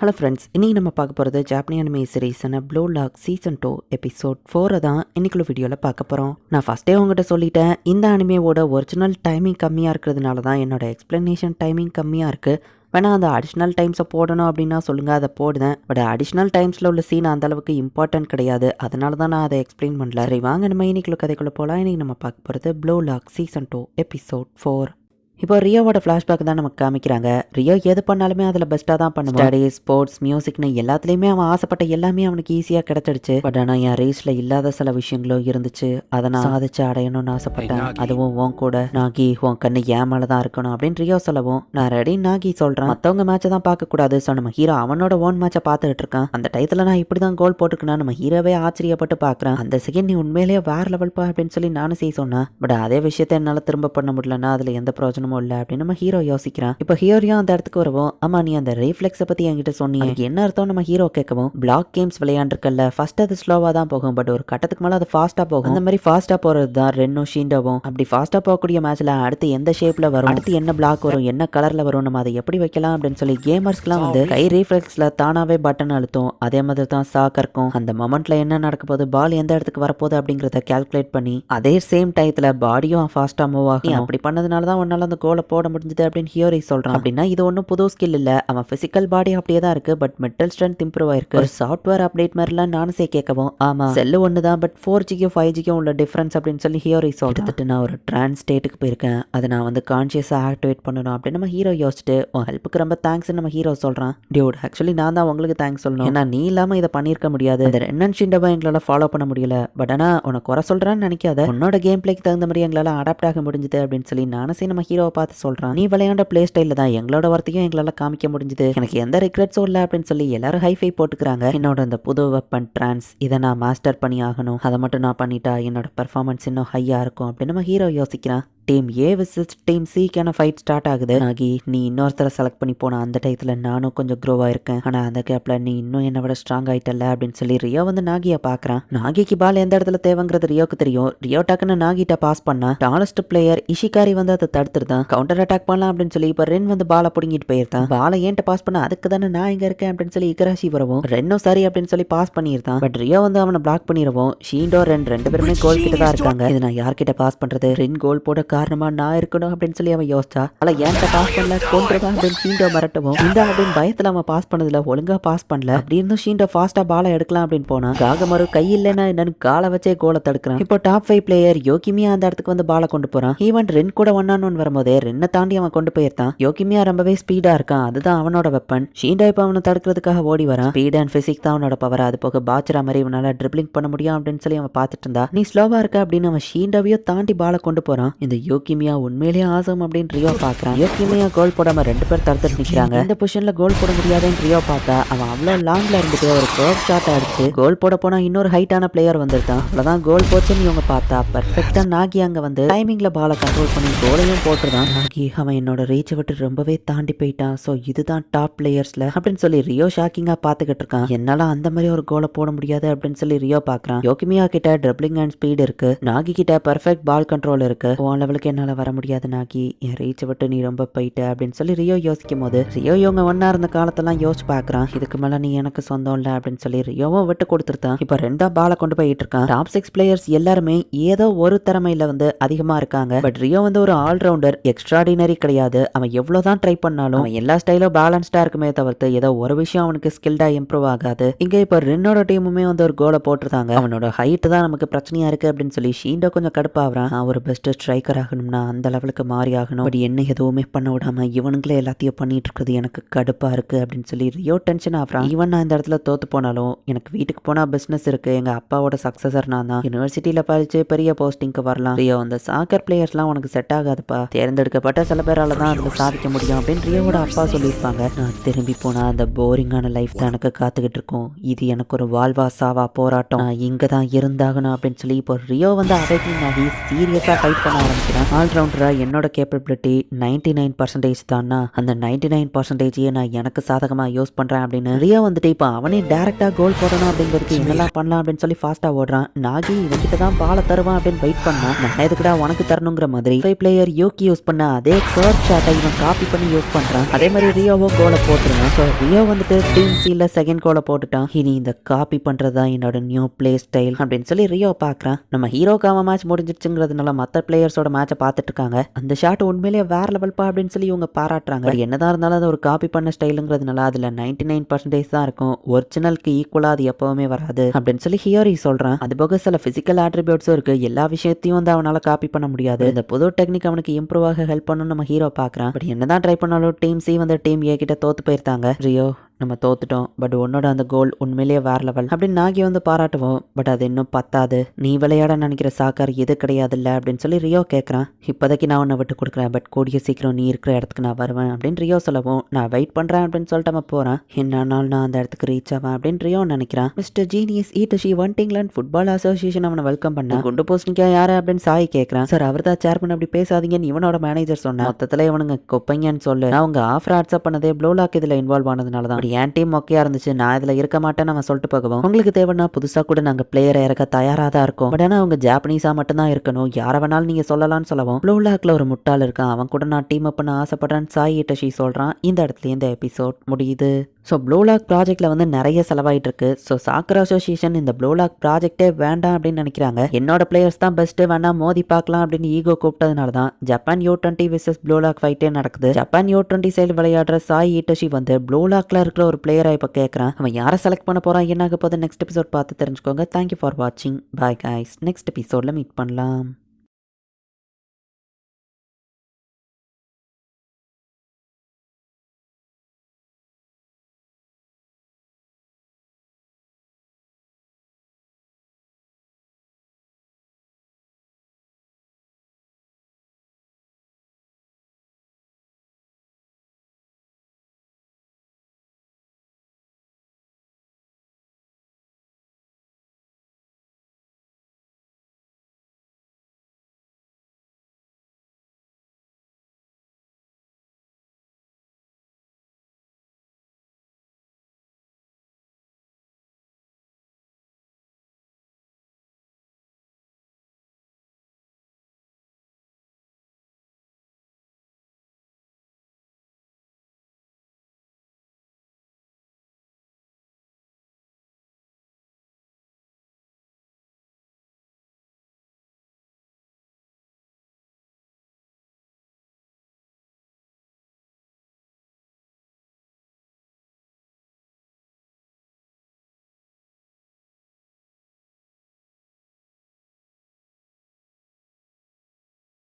Hello friends இன்றைக்கி நம்ம பார்க்க போகிறது ஜாப்பனி anime சீரீஸான Blue Lock season two episode ஃபோரை தான் இன்றைக்குள்ள வீடியோவில் பார்க்க போகிறோம் நான் ஃபஸ்ட்டே உங்ககிட்ட சொல்லிட்டேன். இந்த அனிமேவோட ஒரிஜினல் டைமிங் கம்மியாக இருக்கிறதுனால தான் என்னோட எக்ஸ்ப்ளனேஷன் டைமிங் கம்மியாக இருக்குது வேணால் அந்த அடிஷ்னல் டைம்ஸை போடணும் அப்படின்னா சொல்லுங்கள் அதை போடுதேன். பட் அடிஷ்னல் டைம்ஸில் உள்ள சீன் அந்த அளவுக்கு இம்பார்ட்டன்ட் கிடையாது. அதனால தான் நான் அதை எக்ஸ்பிளைன் பண்ணல. சரி வாங்க நம்ம இன்னைக்குள்ள கதைக்குள்ளே போகலாம் இன்றைக்கி நம்ம பார்க்க போகிறது Blue Lock season two episode four இப்போ ரியோவோட ஃப்ளாஷ்பேக் தான் நமக்கு காமிக்கிறாங்க. ரியோ எது பண்ணாலுமே அதில் பெஸ்ட்டாக தான் பண்ணுவான் ஸ்டடி ஸ்போர்ட்ஸ் மியூசிக்னு எல்லாத்துலேயுமே அவன் ஆசைப்பட்ட எல்லாமே அவனுக்கு ஈஸியாக கிடைச்சிடுச்சு. பட் ஆனால் என் ரேஸில் இல்லாத சில விஷயங்களும் இருந்துச்சு. அதை நான் சாதிச்சு அடையணும்னு ஆசைப்பட்டேன். அதுவும் உன் கூட. நாகி உன் கண்ணு ஏன் மேலே தான் இருக்கணும் அப்படின்னு ரியோ சொல்லவும் நான் ரெடி நாகி சொல்கிறேன் மற்றவங்க மேட்சை தான் பார்க்கக்கூடாது. ஸோ நம்ம ஹீரோ அவனோட ஓன் மேட்சை பார்த்துட்டு இருக்கான். அந்த டயத்தில் நான் இப்படி தான் கோல் போட்டுக்கணும் நம்ம ஹீரோவே ஆச்சரியப்பட்டு பார்க்குறேன். அந்த செகண்ட் நீ உண்மையிலேயே வேற லெவல் பா அப்படின்னு சொல்லி நானும் செய்ய சொன்னேன். பட் அதே விஷயத்த என்னால் திரும்ப பண்ண முடியலன்னா அதில் எந்த பிரயோஜனமும் இல்லை அப்படின்னு நம்ம ஹீரோ யோசிக்கிறான். இப்போ ஹீரோயும் அந்த இடத்துக்கு வருவோம். ஆமா நீ அந்த ரீஃப்ளெக்ஸை பற்றி என்கிட்ட சொன்னீங்க என்ன அர்த்தம் நம்ம ஹீரோ கேட்கவும்? பிளாக் கேம்ஸ் விளையாண்டுருக்கல ஃபர்ஸ்ட் அது ஸ்லோவாக தான் போகும். பட் ஒரு கட்டத்துக்கு மேலே அது ஃபாஸ்ட்டாக போகும். அந்த மாதிரி ஃபாஸ்ட்டாக போகிறது தான் ரென்னும் ஷீண்டோவும் அப்படி ஃபாஸ்ட்டாக போகக்கூடிய மேட்ச்சில் அடுத்து எந்த ஷேப்பில் வரும்? அடுத்து என்ன பிளாக் வரும்? என்ன கலரில் வரும்? நம்ம அதை எப்படி வைக்கலாம் அப்படின்னு சொல்லி கேமர்ஸ்க்குலாம் வந்து கை ரீஃப்ளெக்ஸில் தானாகவே பட்டன் அழுத்தும். அதே மாதிரி தான் சாக்கருக்கும் அந்த மொமெண்ட்ல என்ன நடக்க போகுது? பால் எந்த இடத்துக்கு வரப்போகுது அப்படிங்கிறத கால்குலேட் பண்ணி அதே சேம் டயத்தில் பாடியும் ஃபாஸ்ட்டாக மூவ் ஆகும் அப்படி பண்ணதுனால தான் உன்னால அந்த கோலை போட முடிஞ்சது அப்படின்னு ஹியோரி சொல்கிறான் அப்படின்னா இது ஒன்றும் புது ஸ்கில் இல்லை. அவன் ஃபிசிக்கல் பாடி அப்படியே தான் இருக்குது பட் மெட்டல் ஸ்ட்ரென்த் இம்ப்ரூவ் ஆயிருக்கு. ஒரு சாஃப்ட்வேர் அப்டேட் மாதிரிலாம் நானும் சே கேட்கவும் ஆமாம் செல்லு ஒன்று தான் பட் ஃபோர் ஜிக்கும் ஃபைவ் ஜிக்கும் உள்ள டிஃப்ரென்ஸ் அப்படின்னு சொல்லி ஹியோரி சொல்லிட்டு நான் ஒரு ட்ரான்ஸ் ஸ்டேட்டுக்கு போயிருக்கேன். அதை நான் வந்து கான்ஷியஸாக ஆக்டிவேட் பண்ணணும் அப்படின்னு நம்ம ஹீரோ யோசிச்சுட்டு உன் ஹெல்ப்புக்கு ரொம்ப தேங்க்ஸ்னு நம்ம ஹீரோ சொல்கிறான் டியூட் ஆக்சுவலி நான் தான் உங்களுக்கு தேங்க்ஸ் சொல்லணும். ஏன்னா நீ இல்லாமல் இதை பண்ணியிருக்க முடியாது. இந்த ரெண்டன் ஷிண்டபா எங்களால் ஃபாலோ பண்ண முடியல. பட் ஆனா உனக்கு குறை சொல்கிறான்னு நினைக்காத. உன்னோட கேம் பிளேக்கு தகுந்த மாதிரி எங்களால் அடாப்ட் ஆக முடிஞ்சது அப்படின்னு சொல்லி நானும் சரி நம்ம ஹீரோவை பார்த்து சொல்றான். நீ விளையாண்ட பிளே ஸ்டைலில் தான் எங்களோட வார்த்தையும் எங்களால் காமிக்க முடிஞ்சுது. எனக்கு எந்த ரிக்ரெட்ஸும் இல்லை அப்படின்னு சொல்லி எல்லாரும் ஹைஃபை போட்டுக்கிறாங்க. என்னோட இந்த புது வெப்பன் ட்ரான்ஸ் இதை நான் மாஸ்டர் பண்ணி ஆகணும். அதை மட்டும் நான் பண்ணிட்டா என்னோட பெர்ஃபார்மன்ஸ் இன்னும் ஹையாக இருக்கும் அப்படின்னு நம்ம ஹீரோ யோசிக்கிறான். டீம் ஏ விசஸ் டீம் சிக்கான ஃபைட் ஸ்டார்ட் ஆகுது. ஆகி நீ இன்னொருத்தரை செலக்ட் பண்ணி போன அந்த டயத்தில் நானும் கொஞ்சம் க்ரோ ஆயிருக்கேன் ஆனால் அந்த கேப்பில் நீ இன்னும் என்னை விட ஸ்ட்ராங் ஆகிட்டல அப்படின்னு சொல்லி ரியோ வந்து நாகியை பார்க்குறான். நாகிக்கு பால் எந்த இடத்துல தேவைங்கிறது ரியோக்கு தெரியும். ரியோ டக்குன்னு நாகிட்ட பாஸ் பண்ணா டாலஸ்ட் பிளேயர் இஷிகாரி வந்து அதை தடுத்துருதான். கவுண்டர் அட்டாக் பண்ணலாம் அப்படின்னு சொல்லி இப்போ ரென் வந்து பாலை பிடுங்கிட்டு போயிருந்தான். பாலை ஏன்ட்ட பாஸ் பண்ண அதுக்கு தானே நான் இங்கே இருக்கேன் அப்படின்னு சொல்லி இக்கராசி வரவும் ரென்னும் சரி அப்படின்னு சொல்லி பாஸ் பண்ணியிருந்தான். பட் ரியோ வந்து அவனை பிளாக் பண்ணிடுவோம் ஷீண்டோ ரென் ரெண்டு பேருமே கோல் கிட்ட தான் இருக்காங்க. இது நான் யார்கிட்ட பாஸ் பண்ணுறது ரென் கோல் போட காரணமா நான் இருக்கணும் அப்படின்னு சொல்லி அவன் யோசிச்சா அவளை ஏன்ட்ட பாஸ் பண்ணல? கொண்டுருவா அப்படின்னு ஷீண்டோ மிரட்டவும் இந்த அப்படின்னு பயத்துல அவன் பாஸ் பண்ணதுல ஒழுங்கா பாஸ் பண்ணல. அப்படின்னு இருந்தும் ஷீண்டோ ஃபாஸ்டா பாலை எடுக்கலாம் அப்படின்னு போனா காகமரு கை இல்லைன்னா என்னன்னு காலை வச்சே கோலை தடுக்கிறான். இப்போ டாப் ஃபைவ் பிளேயர் யோகிமியா அந்த இடத்துக்கு வந்து பாலை கொண்டு போறான். ஈவன் ரென் கூட ஒன்னான்னு வரும்போதே ரென்னை தாண்டி அவன் கொண்டு போயிருந்தான். யோகிமியா ரொம்பவே ஸ்பீடா இருக்கான். அதுதான் அவனோட வெப்பன் ஷீண்டோ இப்போ அவனை தடுக்கிறதுக்காக ஓடி வரான். ஸ்பீட் அண்ட் ஃபிசிக் தான் அவனோட பவர் அது போக பாச்சரா மாதிரி இவனால ட்ரிப்ளிங் பண்ண முடியும் அப்படின்னு சொல்லி அவன் பார்த்துட்டு இருந்தா நீ ஸ்லோவா இருக்க அப்படின்னு அவன் ஷீண்டோவையோ தாண்டி பாலை கொண்டு போறான். இந்த யோகிமியா உண்மையிலேயே ஆசம் அப்படின்னு ரியோ பாக்குறான். யோகிமியா கோல் போடாம ரெண்டு பேர் தடுத்துட்டு நிக்கிறாங்க. இந்த பொசிஷன்ல கோல் போட முடியாதுன்னு ரியோ பார்த்தா அவன் அவ்வளவு லாங்ல இருந்துட்டு ஒரு கர்வ் ஷாட் அடிச்சு கோல் போட போனா இன்னொரு ஹைட்டான பிளேயர் வந்திருக்கான். அவ்வளவுதான் கோல் போச்சுன்னு இவங்க பார்த்தா பர்ஃபெக்டா நாகி அங்க வந்து டைமிங்ல பாலை கண்ட்ரோல் பண்ணி கோலையும் போட்டுருதான் நாகி அவன் என்னோட ரீச்சை விட்டு ரொம்பவே தாண்டி போயிட்டான். சோ இதுதான் டாப் பிளேயர்ஸ்ல அப்படின்னு சொல்லி ரியோ ஷாக்கிங்கா பாத்துக்கிட்டு இருக்கான். என்னால அந்த மாதிரி ஒரு கோலை போட முடியாது அப்படின்னு சொல்லி ரியோ பாக்குறான். யோகிமியா கிட்ட ட்ரிப்ளிங் அண்ட் ஸ்பீட் இருக்கு. நாகி கிட்ட பர்ஃபெக்ட் பால் கண்ட்ரோல் இருக்கு. லெவலுக்கு என்னால வர முடியாது நாகி. என் ரீச்சை விட்டு நீ ரொம்ப போயிட்ட அப்படின்னு சொல்லி ரியோ யோசிக்கும் போது ரியோ இவங்க ஒன்னா இருந்த காலத்தெல்லாம் யோசிச்சு பாக்குறான். இதுக்கு மேல நீ எனக்கு சொந்தம் இல்லை அப்படின்னு சொல்லி ரியோவும் விட்டு கொடுத்துருத்தான். இப்போ ரெண்டா பாலை கொண்டு போயிட்டு இருக்கான். டாப் சிக்ஸ் பிளேயர்ஸ் எல்லாருமே ஏதோ ஒரு திறமையில வந்து அதிகமா இருக்காங்க. பட் ரியோ வந்து ஒரு ஆல்ரவுண்டர் எக்ஸ்ட்ராடினரி கிடையாது. அவன் எவ்வளோதான் ட்ரை பண்ணாலும் எல்லா ஸ்டைலும் பேலன்ஸ்டா இருக்குமே தவிர்த்து ஏதோ ஒரு விஷயம் அவனுக்கு ஸ்கில்டா இம்ப்ரூவ் ஆகாது. இங்கே இப்போ ரென்னோட டீமுமே வந்து ஒரு கோலை போட்டிருந்தாங்க. அவனோட ஹைட் தான் நமக்கு பிரச்சனையா இருக்கு அப்படின்னு சொல்லி ஷீண்டோ கொஞ்சம் கடுப்பாகிறான் அவன் ஒரு பெஸ்ட் ஸ்ட்ரைக்கர் ஆகணும்னா அந்த லெவலுக்கு மாறி ஆகணும் அப்படி என்ன எதுவுமே பண்ண விடாம இவனுங்களே எல்லாத்தையும் பண்ணிட்டு இருக்கிறது எனக்கு கடுப்பா இருக்கு அப்படின்னு சொல்லி ரியோ டென்ஷன் ஆகிறான். ஈவன் நான் இந்த இடத்துல தோத்து போனாலும் எனக்கு வீட்டுக்கு போனா பிசினஸ் இருக்கு. எங்க அப்பாவோட சக்சஸர் நான் தான். யூனிவர்சிட்டியில படிச்சு பெரிய போஸ்டிங்க்கு வரலாம். ரியோ அந்த சாக்கர் பிளேயர்ஸ்லாம் உனக்கு செட் ஆகாதுப்பா. தேர்ந்தெடுக்கப்பட்ட சில பேரால தான் அதில் சாதிக்க முடியும் அப்படின்னு ரியோவோட அப்பா சொல்லியிருப்பாங்க. நான் திரும்பி போனா அந்த போரிங்கான லைஃப் தான் எனக்கு காத்துக்கிட்டு இருக்கும். இது எனக்கு ஒரு வாழ்வா சாவா போராட்டம். நான் இங்க தான் இருந்தாகணும் அப்படின்னு சொல்லி இப்போ ரியோ வந்து அவைக்கிங் ஆகி சீரியஸா ஃபைட் பண்ண ஆரம்பிச்சு ஆரம்பிக்கிறான் ஆல்ரவுண்டராக என்னோட கேப்பபிலிட்டி நைன்டி நைன் பர்சன்டேஜ் தானா அந்த நைன்டி நைன் பர்சன்டேஜையே நான் எனக்கு சாதகமாக யூஸ் பண்ணுறேன் அப்படின்னு ரியோ வந்துட்டு இப்போ அவனே டேரெக்டாக கோல் போடணும் அப்படிங்கிறதுக்கு என்னெல்லாம் பண்ணலாம் அப்படின்னு சொல்லி ஃபாஸ்ட்டாக ஓடுறான். நாகி இவன்கிட்ட தான் பாலை தருவான் அப்படின்னு வெயிட் பண்ணா நான் எதுக்குடா உனக்கு தரணுங்கிற மாதிரி ஃபைவ் பிளேயர் யோக்கி யூஸ் பண்ண அதே கர்வ் ஷாட்டை இவன் காப்பி பண்ணி யூஸ் பண்ணுறான் அதே மாதிரி ரியோவும் கோலை போட்டுருங்க ஸோ ரியோ வந்துட்டு டீம் சீல செகண்ட் கோலை போட்டுட்டான். இனி இந்த காப்பி பண்ணுறது தான் என்னோட நியூ பிளே ஸ்டைல் அப்படின்னு சொல்லி ரியோ பார்க்குறான் நம்ம ஹீரோக்கு அவன் மேட்ச் முடிஞ்சிருச்சுங்கிறதுனால மற்ற பிளேயர்ஸோட மேட்சை பார்த்துட்ருக்காங்க அந்த ஷாட் உண்மையிலேயே வேற லெவல்ப்பா அப்படின்னு சொல்லி இவங்க பாராட்டுறாங்க. என்னதான் இருந்தாலும் அது ஒரு காப்பி பண்ண ஸ்டைலுங்கிறதுனால அதில் நைன்டி நைன் பர்சன்டேஜ் தான் இருக்கும். ஒரிஜினலுக்கு ஈக்குவலாக அது எப்போவுமே வராது அப்படின்னு சொல்லி ஹியோரி சொல்கிறான் அது போக சில ஃபிசிக்கல் ஆட்ரிபியூட்ஸும் இருக்குது எல்லா விஷயத்தையும் வந்து அவனால் காப்பி பண்ண முடியாது. இந்த புது டெக்னிக் அவனுக்கு இம்ப்ரூவ் ஆக ஹெல்ப் பண்ணணும் நம்ம ஹீரோ பார்க்குறான். பட் என்னதான் ட்ரை பண்ணாலும் டீம் சி வந்து டீம் ஏ கிட்ட தோத்து போயிருந்தாங்க ரியோ நம்ம தோத்துட்டோம் பட் உன்னோட அந்த கோல் உண்மையிலேயே வேற லெவல் அப்படின்னு நாகி வந்து பாராட்டுவோம் பட் அது இன்னும் பத்தாது. நீ விளையாட நினைக்கிற சாக்கார் எது கிடையாதுல்ல அப்படின்னு சொல்லி ரியோ கேட்குறான் இப்போதைக்கு நான் உன்னை விட்டு கொடுக்குறேன் பட் கூடிய சீக்கிரம் நீ இருக்கிற இடத்துக்கு நான் வருவேன் அப்படின்னு ரியோ சொல்லவும் நான் வெயிட் பண்ணுறேன் அப்படின்னு சொல்லிட்டு நம்ம போகிறான் என்னாலும் நான் அந்த இடத்துக்கு ரீச் ஆவேன் அப்படின்னு ரியோ நினைக்கிறான். மிஸ்டர் ஜீனியஸ் ஈ ஷி ஒன் இங்கிலாந்து ஃபுட்பால் அசோசியேஷன் அவனை வெல்கம் பண்ண. குண்டு போஸ்டிங்கா யார்? அப்படின்னு சாய் கேட்குறான் சார் அவர் தான் சேர்மன் அப்படி பேசாதீங்கன்னு இவனோட மேனேஜர் சொன்னேன். மொத்தத்தில் இவனுங்க கொப்பைங்கன்னு சொல்லு. அவங்க ஆஃபர் ஆட்ஸ்அப் பண்ணதே ப்ளோலாக் இதில் இன்வால்வ் ஆனதுனால தான் என் டீம் மொக்கையா இருந்துச்சு. நான் இதில் இருக்க மாட்டேன்னு அவன் சொல்லிட்டு போகவும் உங்களுக்கு தேவைன்னா புதுசாக கூட நாங்கள் பிளேயரை இறக்க தயாராக தான் இருக்கோம். பட் ஆனால் அவங்க ஜாப்பனீஸாக மட்டும்தான் இருக்கணும். யாரை வேணாலும் நீங்கள் சொல்லலாம்னு சொல்லவும் ப்ளூலாக்ல ஒரு முட்டாள் இருக்கான். அவன் கூட நான் டீம் அப் பண்ண ஆசைப்படுறேன்னு சாய் இட்டஷி சொல்கிறான் இந்த இடத்துல இந்த எபிசோட் முடியுது. ஸோ ப்ளூலாக் ப்ராஜெக்ட்டில் வந்து நிறைய செலவாயிட்டு இருக்கு ஸோ சாக்கர் அசோசியேஷன் இந்த ப்ளூலாக் ப்ராஜெக்டே வேண்டாம் அப்படின்னு நினைக்கிறாங்க. என்னோட பிளேயர்ஸ் தான் பெஸ்ட்டு வேணா மோதி பார்க்கலாம் அப்படின்னு ஈகோ கூப்பிட்டதுனால தான் Japan U twenty versus Blue Lock ஃபைட்டே நடக்குது. ஜப்பான் யூ டுவெண்ட்டி சைடு விளையாடுற சாய் ஈட்டஷி வந்து ப்ளூலாக்ல இருக்கிற ஒரு பிளேயரை இப்போ கேட்குறான் அவன் யாரை செலக்ட் பண்ண போறான் என்ன ஆக போகுது நெக்ஸ்ட் எபிசோட் பார்த்து தெரிஞ்சுக்கோங்க. தேங்க்யூ ஃபார் வாட்சிங் பாய் காய்ஸ் நெக்ஸ்ட் எபிசோடில் மீட் பண்ணலாம்.